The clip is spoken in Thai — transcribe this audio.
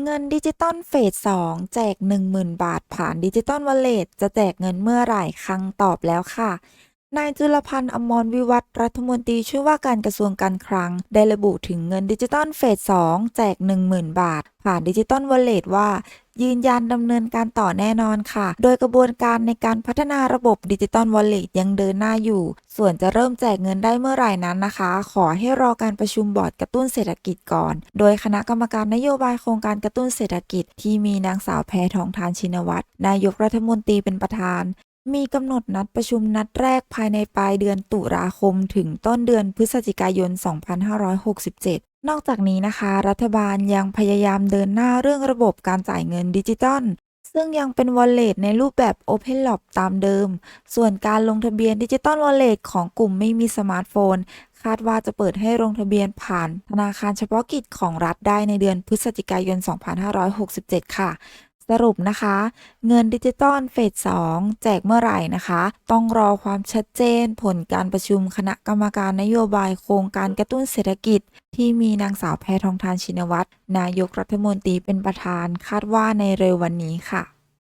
เงินดิจิตอลเฟส 2 แจก 10,000 บาทผ่านดิจิตอลวอลเล็ตจะแจกเงินเมื่อไหร่ครั้งตอบแล้วค่ะ นายจุลพันธ์อมรวิวัฒน์รัฐมนตรีช่วยว่าการกระทรวงการคลัง ได้ระบุถึงเงินดิจิตอลเฟส 2 แจก 10,000 บาท ผ่านดิจิตอลวอลเล็ตว่า ยืนยันดำเนินการต่อแน่นอนค่ะ โดยกระบวนการในการพัฒนาระบบดิจิตอลวอลเล็ตยังเดินหน้าอยู่ ส่วนจะเริ่มแจกเงินได้เมื่อไหร่นั้นนะคะ ขอให้รอการประชุมบอร์ดกระตุ้นเศรษฐกิจก่อน โดยคณะกรรมการนโยบายโครงการกระตุ้นเศรษฐกิจ ที่มีนางสาวแพทองทานชินวัตรนายกรัฐมนตรีเป็นประธาน มีกำหนดนัดประชุมนัดแรกภายในปลายเดือนตุลาคม ถึงต้นเดือนพฤศจิกายน 2567 นอกจากนี้นะคะ รัฐบาลยังพยายามเดินหน้าเรื่องระบบการจ่ายเงินดิจิตอลซึ่งยังเป็น Wallet ในรูปแบบ Open l o p ตามเดิม ส่วนการลงทะเบียนดิจิตอล Wallet ของกลุ่มไม่มีสมาร์ทโฟน คาดว่าจะเปิดให้ลงทะเบียนผ่านธนาคารเฉพาะกิจของรัฐได้ในเดือนพฤศจิกายน 2567 ค่ะ สรุปนะคะ เงินดิจิตอลเฟส2แจกเมื่อไหร่นะคะ ต้องรอความชัดเจนผลการประชุมคณะกรรมการนโยบายโครงการกระตุ้นเศรษฐกิจ ที่มีนางสาวแพทองทานชินวัตรนายกรัฐมนตรีเป็นประธานคาดว่าในเร็ววันนี้ค่ะ